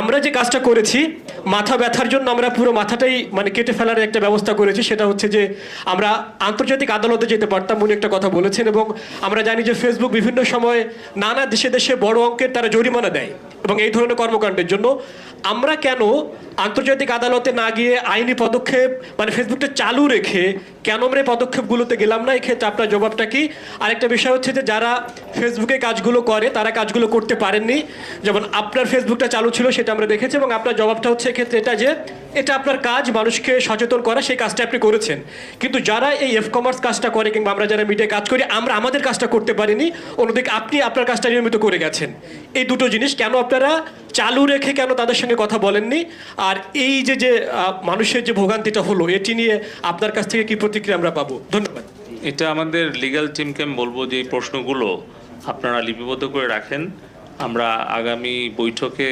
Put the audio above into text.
আমরা যে কাজটা করেছি, মাথা ব্যথার জন্য আমরা পুরো মাথাটাই মানে কেটে ফেলার একটা ব্যবস্থা করেছি, সেটা হচ্ছে যে আমরা আন্তর্জাতিক আদালতে যেতে পারতাম উনি একটা কথা বলেছেন এবং আমরা জানি যে ফেসবুক বিভিন্ন সময় নানা দেশে দেশে বড় অঙ্কের তারা জরিমানা দেয়। এবং এই ধরনের কর্মকাণ্ডের জন্য আমরা কেন আন্তর্জাতিক আদালতে না গিয়ে আইনি পদক্ষেপ মানে ফেসবুকটা চালু রেখে কেন আমরা এই পদক্ষেপগুলোতে গেলাম না? এক্ষেত্রে আপনার জবাবটা কি? আরেকটা বিষয় হচ্ছে যে যারা ফেসবুকে কাজগুলো করে, তারা কাজগুলো করতে পারেননি। যেমন আপনার ফেসবুকটা চালু ছিল, সেটা আমরা দেখেছি এবং আপনার জবাবটা হচ্ছে এক্ষেত্রে এটা যে এটা আপনার কাজ, মানুষকে সচেতন করা, সেই কাজটা আপনি করেছেন। কিন্তু যারা এই এফ কমার্স কাজটা করে কিংবা আমরা যারা মিডিয়ায় কাজ করি, আমরা আমাদের কাজটা করতে পারিনি, অন্যদিকে আপনি আপনার কাজটা নিয়মিত করে গেছেন। এই দুটো জিনিস কেন আপনারা চালু রেখে কেন তাদের সঙ্গে কথা বলেননি? আর এই যে যে মানুষের যে ভোগান্তিটা হলো, এটি নিয়ে আপনার কাছ থেকে কি প্রতিক্রিয়া আমরা পাবো? ধন্যবাদ। এটা আমাদের লিগ্যাল টিমকে আমি বলব যে, এই প্রশ্নগুলো আপনারা লিপিবদ্ধ করে রাখেন। আমরা আগামী বৈঠকে